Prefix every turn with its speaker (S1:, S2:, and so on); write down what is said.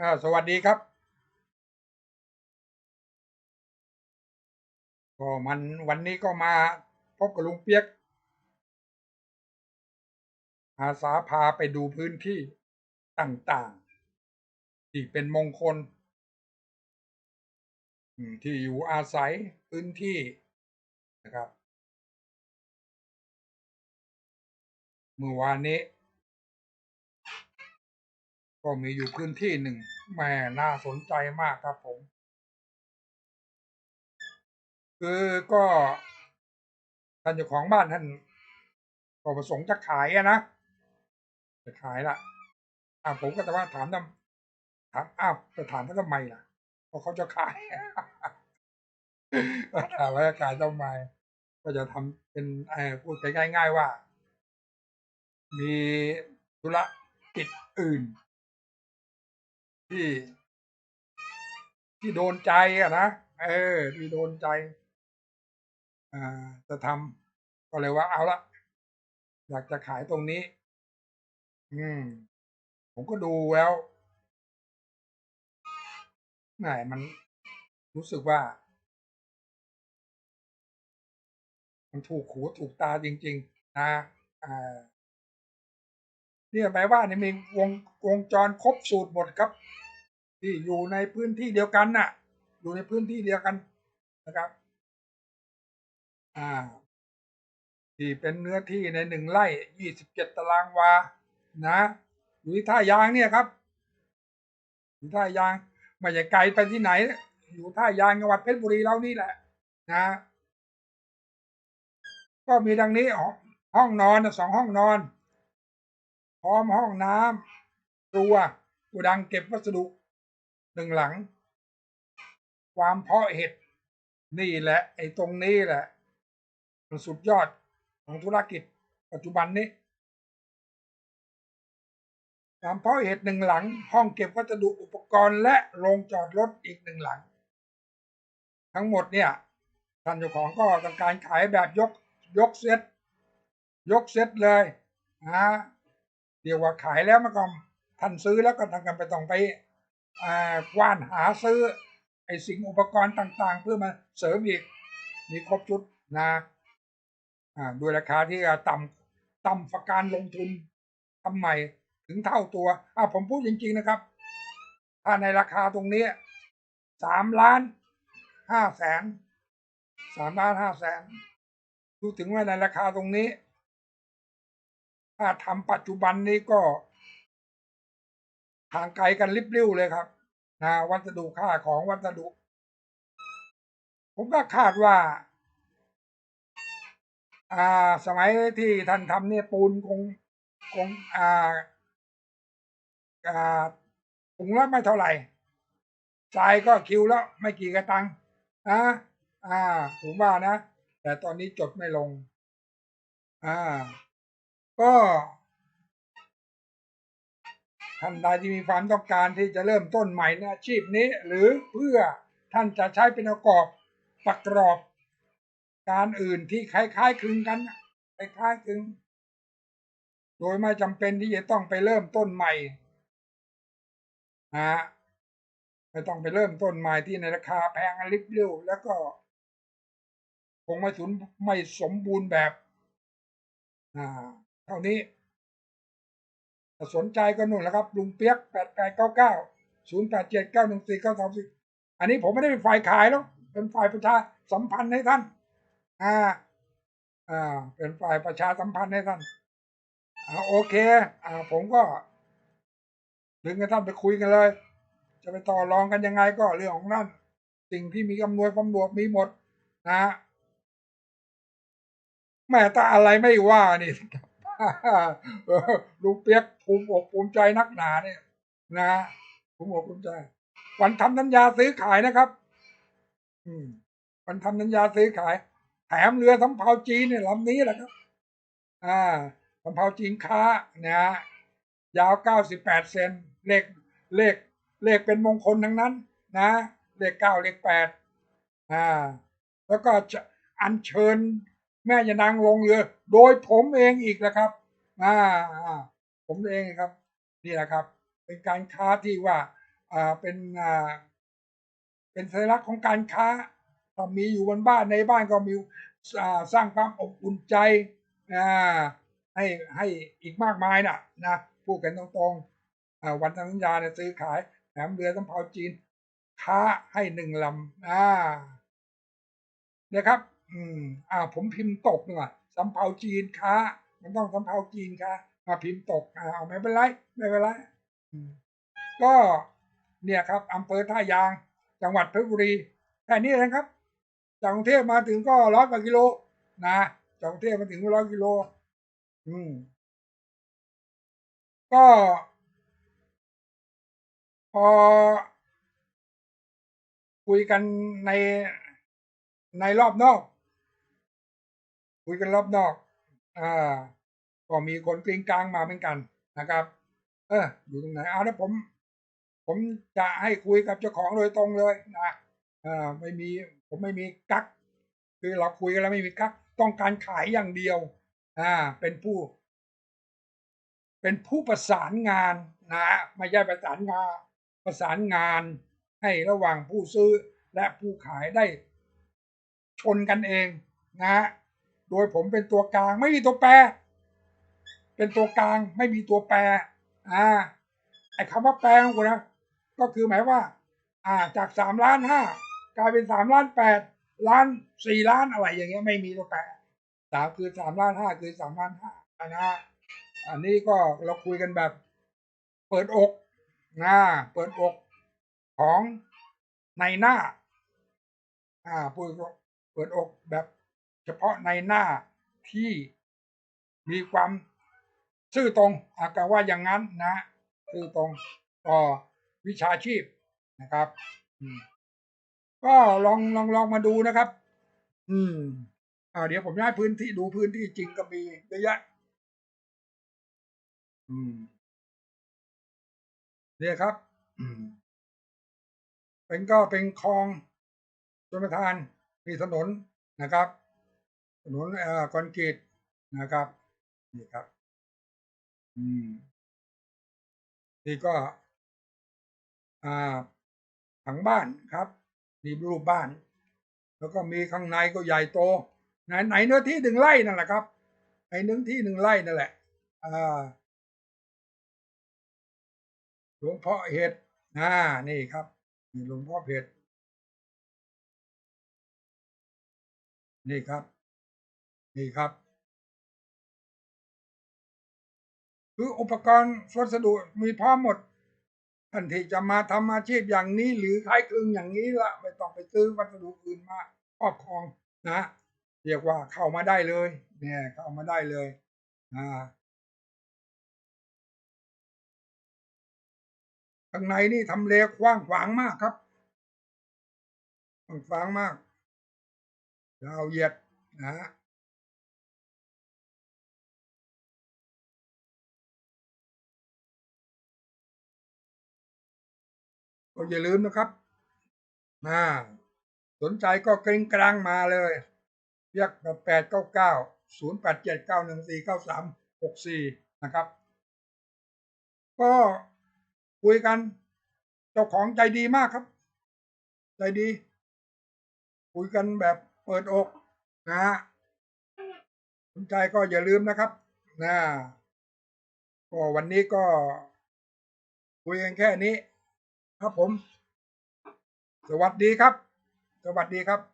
S1: อ่าสวัสดีครับ ก็มันวันนี้ก็มาพบกับลุงเปียก อาสาพาไปดูพื้นที่ต่างๆ ที่เป็นมงคล ที่อยู่อาศัยพื้นที่นะครับ เมื่อวานนี้ ก็มีอยู่พื้นที่หนึ่งแม่น่าสนใจมากครับผม คือก็ท่านเจ้าของบ้านท่านก็ประสงค์จะขายอะนะจะขายละอ่าผมก็แต่ว่าถามทำถามอ้าวจะถามเขาทำไมล่ะเพราะเขาจะขายถามว่าจะขายทำไมก็จะทำเป็นอพูดไปง่ายๆว่า มีธุรกิจอื่น ที่ ที่โดนใจอะนะ เออ ที่โดนใจ อ่า จะทำ ก็เลยว่า เอาละ อยากจะขายตรงนี้ อืม ผมก็ดูแล้ว แหม มันรู้สึกว่า มันถูกหูถูกตาจริง ๆ นะ อ่า เนี่ยแปลว่านี่มีวงวงจรครบสูตรหมดครับ ที่อยู่ในพื้นที่เดียวกันน่ะ อยู่ในพื้นที่เดียวกันนะครับ อ่า ที่เป็นเนื้อที่ในหนึ่งไร่ยี่สิบเจ็ดตารางวา นะอยู่ที่ท่ายางเนี่ยครับอยู่ท่ายางไม่ใช่ไกลไปที่ไหน อยู่ท่ายางจังหวัดเพชรบุรีเรานี่แหละ นะ ก็มีดังนี้ห้องนอนสองห้องนอน พร้อมห้องน้ำครัวกูดังเก็บวัสดุหนึ่งหลัง ความเพาะเห็ดนี่แหละ ไอ้ตรงนี้แหละมันสุดยอดของธุรกิจปัจจุบันนี้ความเพาะเห็ดหนึ่งหลัง ห้องเก็บวัสดุอุปกรณ์และโรงจอดรถอีกหนึ่งหลัง ทั้งหมดเนี่ยท่านเจ้าของก็ต้องการขายแบบยกยกเซตยกเซตเลยนะ เดี๋ยวว่าขายแล้วมาก่อนท่านซื้อแล้วก็ทำกันไปต้องไปกว้านหาซื้อไอ้สิ่งอุปกรณ์ต่างๆ เพื่อมาเสริมอีก มีครบชุดนะด้วยราคาที่ต่ำต่ำฝักการลงทุนทำใหม่ถึงเท่าตัวอ่าผมพูดจริง ๆนะครับ ถ้าในราคาตรงนี้สามล้านห้าแสนสามล้านห้าแสนดูถึงว่าในราคาตรงนี้ ถ้าทำปัจจุบันนี้ก็ทางไกลกันริบลิ่วเลยครับนะวัสดุค่าของวัสดุ ผมก็คาดว่าอ่าสมัยที่ท่านทำเนี่ยปูนคงคงอ่าอ่าถุงละไม่เท่าไหร่ทรายก็คิวแล้วไม่กี่กระตังอ่าอ่าผมว่านะ แต่ตอนนี้จดไม่ลง อ่า ก็ท่านใดที่มีความต้องการที่จะเริ่มต้นใหม่ในอาชีพนี้ หรือเพื่อท่านจะใช้เป็นประกอบประกอบ การอื่นที่คล้ายๆคลึงกันคล้ายๆคลึง โดยไม่จำเป็นที่จะต้องไปเริ่มต้นใหม่นะไม่ต้องไปเริ่มต้นใหม่ที่ในราคาแพงลิบเลี้ยวแล้วก็ คงไม่สุนไม่สมบูรณ์แบบ อ่า เท่านี้ถ้าสนใจก็นู่นแหละครับ ลุงเปียกแปดแปดเก้าเก้าศูนย์แปดเจ็ดเก้าหนึ่งสี่เก้าสามสิบอันนี้ผมไม่ได้เป็นฝ่ายขายแล้วเป็นฝ่ายประชาสัมพันธ์ให้ท่าน อ่า อ่า เป็นฝ่ายประชาสัมพันธ์ให้ท่าน อ่าโอเค อ่า ผมก็ดึงให้ท่านไปคุยกันเลย จะไปต่อรองกันยังไงก็เรื่องของนั่น สิ่งที่มีอำนวยความสะดวกมีหมดนะแม่ตาอะไรไม่ว่านี่ ลูกเปียกภูมิอกภูมิใจนักหนาเนี่ย นะภูมิอกภูมิใจ วันทำสัญญาซื้อขายนะครับ อืมวันทำสัญญาซื้อขาย แถมเรือสำเภาจีนเนี่ยลำนี้แหละครับ อ่าสำเภาจีนค้านะยาวเก้าสิบแปดเซนเลขเลขเลขเป็นมงคลทั้งนั้น นะเลขเก้าเลขแปดอ่า แล้วก็อัญเชิญ แม่ยานางลงเรือ โดยผมเองอีกนะครับอ่าผมเองครับ นี่แหละครับ เป็นการค้าที่ว่าอ่าเป็นอ่าเป็นสัญลักษณ์ของการค้าก็มีอยู่บนบ้านในบ้านก็มีอ่าสร้างความอบอุ่นใจอ่าให้ให้อีกมากมายนะนะพูดกันตรงๆอ่าวันสัญญาเนี่ยซื้อขายแถมเรือสำเภาจีน ค้าให้หนึ่งลำอ่านะครับ อืม อ่า ผมพิมพ์ตกหน่ยสำเภาจีนค้า มันต้องสำเภาจีนค้ามาพิมพ์ตก อ่าไม่เป็นไร ไม่เป็นไรอืมก็เนี่ยครับอำเภอท่ายาง จังหวัดเพชรบุรีแค่นี้เองครับ จากกรุงเทพมาถึงก็ร้อยกว่ากิโล นะจากกรุงเทพมาถึงร้อยกิโล อืม ก็ พอ คุยกันในในรอบนอก คุยกันรอบนอกอ่าก็มีคนกลางกลางมาเหมือนกันนะครับ เอออยู่ตรงไหนเอาแล้วผม ผมจะให้คุยกับเจ้าของโดยตรงเลยนะอ่าไม่มีผมไม่มีกักคือเราคุยกันแล้วไม่มีกักต้องการขายอย่างเดียว อ่า เป็นผู้ เป็นผู้ประสานงานนะไม่ใช่ประสานงานประสานงานให้ระหว่างผู้ซื้อและผู้ขายได้ชนกันเองนะ โดยผมเป็นตัวกลางไม่มีตัวแปร เป็นตัวกลางไม่มีตัวแปร อ่า ไอ้คำว่าแปลของกูนะ ก็คือหมายว่า อ่า จากสามล้านห้ากลายเป็นสามล้านแปดล้านสี่ล้านอะไรอย่างเงี้ยไม่มีตัวแปรสามคือสามล้านห้าคือสามล้านห้านะ อันนี้ก็เราคุยกันแบบ เปิดอกนะเปิดอกของในหน้า อ่าพูดเปิดอกแบบ เฉพาะในหน้าที่มีความซื่อตรงอาการว่าอย่างนั้นนะซื่อตรงต่อวิชาชีพนะครับก็ลองลองลองมาดูนะครับ อืมอ่าเดี๋ยวผมย้ายพื้นที่ดูพื้นที่จริงก็มีเยอะแยะอืมเนี่ยครับเป็นก็เป็นคลองชนประทานมีถนนนะครับ ถนนเอ่อคอนกรีตนะครับ นี่ครับ อืม นี่ก็ อ่าผังบ้านครับมีรูปบ้าน แล้วก็มีข้างในก็ใหญ่โตไหนไหนเนื้อที่หนึ่งไร่นั่นแหละครับไอ้เนื้อที่หนึ่งไร่นั่นแหละอ่าหลวงพ่อเห็ดอ่านี่ครับนี่หลวงพ่อเห็ดนี่ครับ นี่ครับ คืออุปกรณ์วัสดุมีพร้อมหมดท่านที่จะมาทำอาชีพอย่างนี้ หรือคล้ายคลึงอย่างนี้ละไม่ต้องไปซื้อวัสดุอื่นมาครอบครองนะ เรียกว่าเข้ามาได้เลย เนี่ยเข้ามาได้เลยอ่าข้างในนี่ทำเลกว้างขวางมากครับกว้างขวางมากยาวเหยียดนะ ก็อย่าลืมนะครับมาสนใจก็เกรงกลางมาเลยเรียกแปดเก้าเก้าศูนย์แปดเจ็ดเก้าหนึ่งสี่เก้าสามหกสี่นะครับ ก็คุยกันเจ้าของใจดีมากครับ ใจดี คุยกันแบบเปิดอกนะฮะสนใจก็อย่าลืมนะครับนะก็วันนี้ก็คุยกันแค่นี้ ครับผม สวัสดีครับ สวัสดีครับ